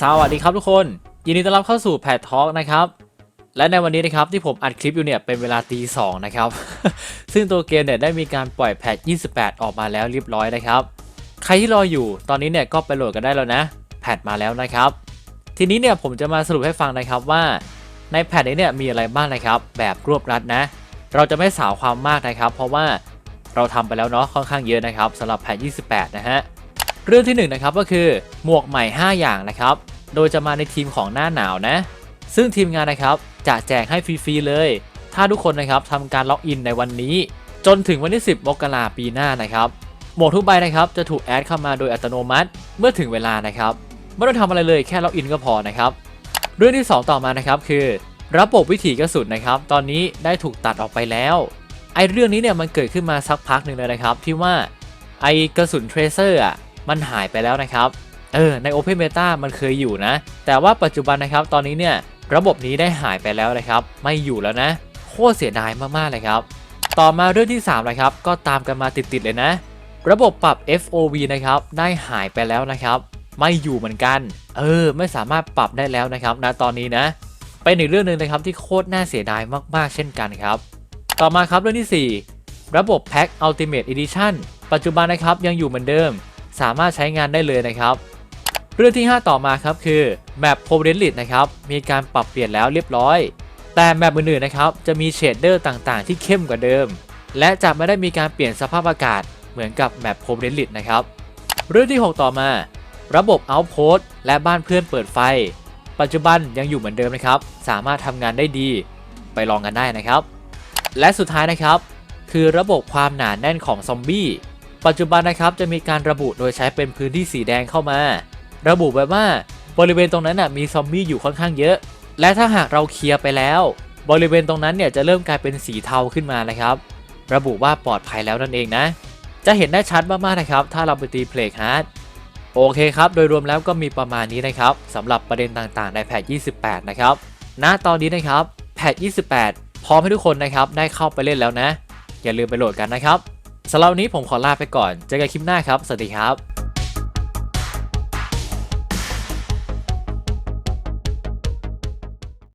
สวัสดีครับทุกคน ยินดีต้อนรับเข้าสู่แพททอ l k นะครับ และในวันนี้นะครับที่ผมอัดคลิปอยู่เนี่ยเป็นเวลาตีสองนะครับ ซึ่งตัวเกมเนี่ยได้มีการปล่อยแพท 28 ออกมาแล้วเรียบร้อยนะครับ ใครที่รออยู่ตอนนี้เนี่ยก็ไปโหลดกันได้แล้วนะ แพทมาแล้วนะครับ ทีนี้เนี่ยผมจะมาสรุปให้ฟังนะครับว่า ในแพทนี้เนี่ยมีอะไรบ้างนะครับ แบบรวบรัดนะ เราจะไม่สาวความมากนะครับ เพราะว่าเราทำไปแล้วเนาะค่อนข้างเยอะนะครับสำหรับแพท 28 นะฮะ เรื่องที่1นงนะครับก็คือหมวกใหม่ 5 อย่างนะครับ โดยจะมาในทีมของหน้าหนาวนะ ซึ่งทีมงานนะครับจะแจกให้ฟรีๆเลย ถ้าทุกคนนะครับทำการล็อกอินในวันนี้ จนถึงวันที่ 10 มกราปีหน้านะครับ หมวกทุกใบนะครับจะถูกแอดเข้ามาโดยอัตโนมัติเมื่อถึงเวลานะครับ ไม่ต้องทำอะไรเลยแค่ล็อกอินก็พอนะครับ เรื่องที่ 2 ต่อมานะครับคือระบบวิถีกระสุนนะครับ ตอนนี้ได้ถูกตัดออกไปแล้วไอเรื่องนี้เนี่ยมันเกิดขึ้นมาสักพักหนึ่งเลยนะครับ ที่ว่าไอกระสุนเทรเซอร์อะ มันหายไปแล้วนะครับ เออใน Open Beta มันเคยอยู่นะ แต่ว่าปัจจุบันนะครับตอนนี้เนี่ยระบบนี้ได้หายไปแล้วนะครับ ไม่อยู่แล้วนะ โคตรเสียดายมากๆเลยครับ ต่อมาเรื่องที่3นะครับก็ตามกันมาติดๆเลยนะ ระบบปรับ FOV นะครับได้หายไปแล้วนะครับ ไม่อยู่เหมือนกัน เออ ไม่สามารถปรับได้แล้วนะครับณตอนนี้นะเป็นอีกเรื่องหนึ่งนะครับที่โคตรน่าเสียดายมากๆ เช่นกันครับ ต่อมาครับเรื่องที่ 4 ระบบ Pack Ultimate Edition ปัจจุบันนะครับยังอยู่เหมือนเดิม สามารถใช้งานได้เลยนะครับ เรื่องที่ 5 ต่อมาครับคือแมป p o v e r l i t นะครับมีการปรับเปลี่ยนแล้วเรียบร้อย แต่แมปอื่นๆนะครับจะมีเชดเดอร์ต่างๆ ที่เข้มกว่าเดิม และจะไม่ได้มีการเปลี่ยนสภาพอากาศเหมือนกับแมป p o v e r l i t นะครับเรื่องที่ 6 ต่อมา ระบบ Outpost และบ้านเพื่อนเปิดไฟ ปัจจุบันยังอยู่เหมือนเดิมนะครับ สามารถทำงานได้ดี ไปลองกันได้นะครับ และสุดท้ายนะครับ คือระบบความหนาแน่นของซอมบี้ ปัจจุบันนะครับจะมีการระบุโดยใช้เป็นพื้นที่สีแดงเข้ามา ระบุไว้ว่าบริเวณตรงนั้นนะมีซอมบี้อยู่ค่อนข้างเยอะ และถ้าหากเราเคลียร์ไปแล้ว บริเวณตรงนั้นเนี่ยจะเริ่มกลายเป็นสีเทาขึ้นมานะครับ ระบุว่าปลอดภัยแล้วนั่นเองนะ จะเห็นได้ชัดมากๆนะครับ ถ้าเราไปตีเพลกฮาร์ดโอเคครับ โดยรวมแล้วก็มีประมาณนี้นะครับสำหรับประเด็นต่างๆ ในแพท28 นะครับณตอนนี้นะครับแพท28 พร้อมให้ทุกคนนะครับได้เข้าไปเล่นแล้วนะ อย่าลืมไปโหลดกันนะครับ สำหรับวันนี้ผมขอลาไปก่อน เจอกันคลิปหน้าครับ สวัสดีครับ